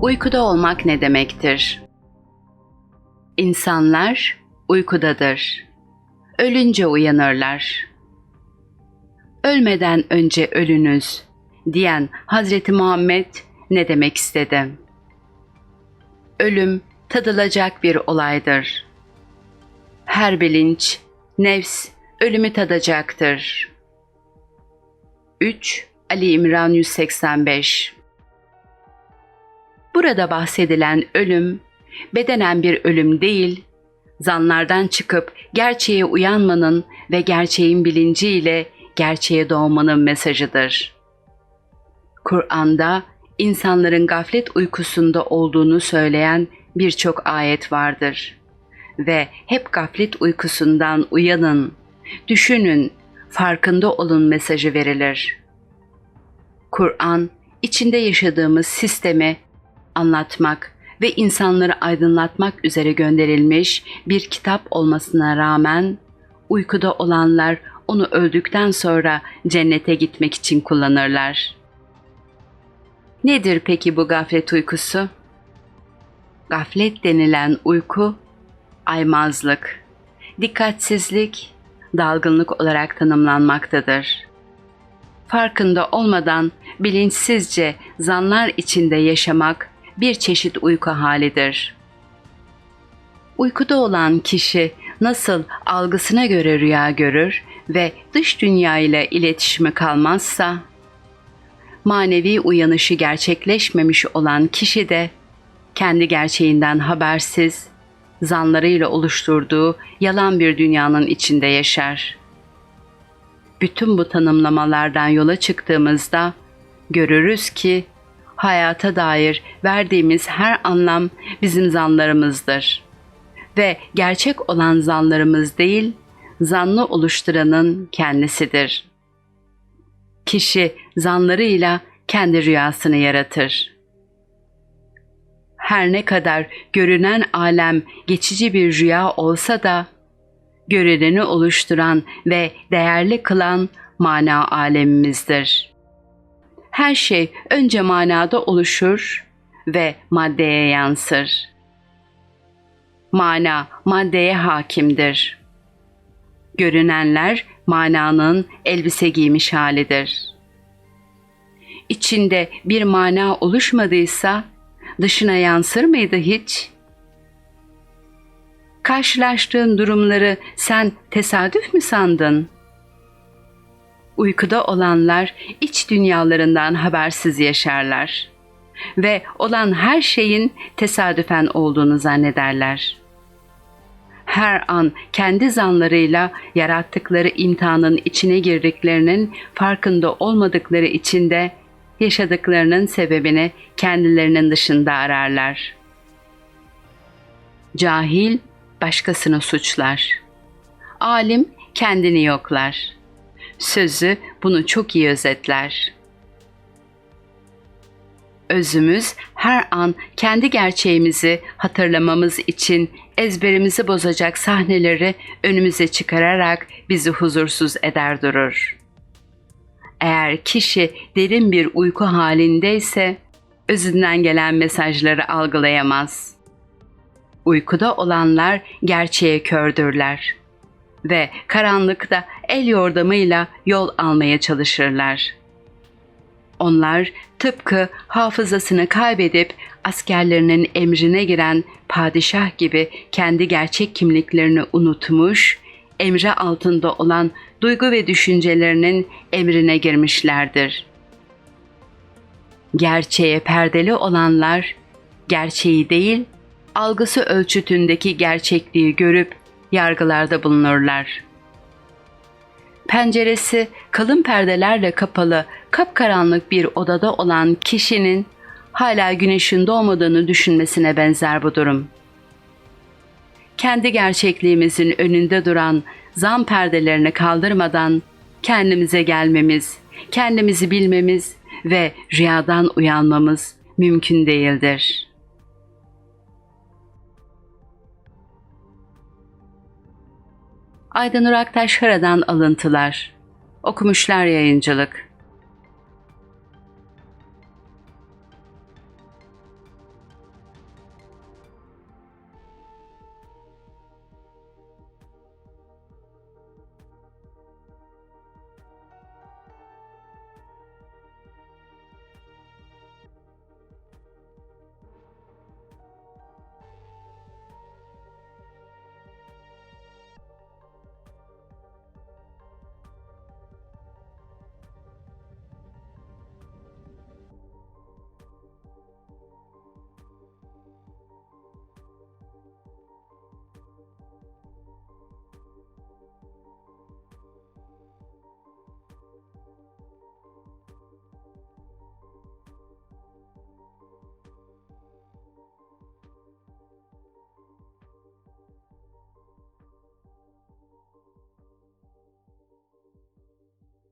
Uykuda olmak ne demektir? İnsanlar uykudadır. Ölünce uyanırlar. Ölmeden önce ölünüz diyen Hazreti Muhammed ne demek istedi? Ölüm tadılacak bir olaydır. Her bilinç, nefs ölümü tadacaktır. 3 Ali İmran 185 Burada bahsedilen ölüm, bedenen bir ölüm değil, zanlardan çıkıp gerçeğe uyanmanın ve gerçeğin bilinciyle gerçeğe doğmanın mesajıdır. Kur'an'da insanların gaflet uykusunda olduğunu söyleyen birçok ayet vardır. Ve hep gaflet uykusundan uyanın, düşünün, farkında olun mesajı verilir. Kur'an, içinde yaşadığımız sistemi anlatmak ve insanları aydınlatmak üzere gönderilmiş bir kitap olmasına rağmen uykuda olanlar onu öldükten sonra cennete gitmek için kullanırlar. Nedir peki bu gaflet uykusu? Gaflet denilen uyku aymazlık, dikkatsizlik, dalgınlık olarak tanımlanmaktadır. Farkında olmadan bilinçsizce zanlar içinde yaşamak bir çeşit uyku halidir. Uykuda olan kişi nasıl algısına göre rüya görür ve dış dünya ile iletişimi kalmazsa, manevi uyanışı gerçekleşmemiş olan kişi de kendi gerçeğinden habersiz, zanlarıyla oluşturduğu yalan bir dünyanın içinde yaşar. Bütün bu tanımlamalardan yola çıktığımızda görürüz ki hayata dair verdiğimiz her anlam bizim zanlarımızdır. Ve gerçek olan zanlarımız değil, zanlı oluşturanın kendisidir. Kişi zanlarıyla kendi rüyasını yaratır. Her ne kadar görünen alem geçici bir rüya olsa da, görüneni oluşturan ve değerli kılan mana alemimizdir.'' Her şey önce manada oluşur ve maddeye yansır. Mana maddeye hakimdir. Görünenler mananın elbise giymiş halidir. İçinde bir mana oluşmadıysa dışına yansır mıydı hiç? Karşılaştığın durumları sen tesadüf mü sandın?'' Uykuda olanlar iç dünyalarından habersiz yaşarlar ve olan her şeyin tesadüfen olduğunu zannederler. Her an kendi zanlarıyla yarattıkları imtihanın içine girdiklerinin farkında olmadıkları için de yaşadıklarının sebebini kendilerinin dışında ararlar. Cahil başkasını suçlar. Alim kendini yoklar.'' Sözü bunu çok iyi özetler. Özümüz her an kendi gerçeğimizi hatırlamamız için ezberimizi bozacak sahneleri önümüze çıkararak bizi huzursuz eder durur. Eğer kişi derin bir uyku halindeyse özünden gelen mesajları algılayamaz. Uykuda olanlar gerçeğe kördürler ve karanlıkta el yordamıyla yol almaya çalışırlar. Onlar tıpkı hafızasını kaybedip askerlerinin emrine giren padişah gibi kendi gerçek kimliklerini unutmuş, emre altında olan duygu ve düşüncelerinin emrine girmişlerdir. Gerçeğe perdeli olanlar gerçeği değil, algısı ölçütündeki gerçekliği görüp yargılarda bulunurlar. Penceresi kalın perdelerle kapalı, kapkaranlık bir odada olan kişinin hala güneşin doğmadığını düşünmesine benzer bu durum. Kendi gerçekliğimizin önünde duran zam perdelerini kaldırmadan kendimize gelmemiz, kendimizi bilmemiz ve rüyadan uyanmamız mümkün değildir.'' Aydın Uraktaş Hara'dan alıntılar. Okumuşlar Yayıncılık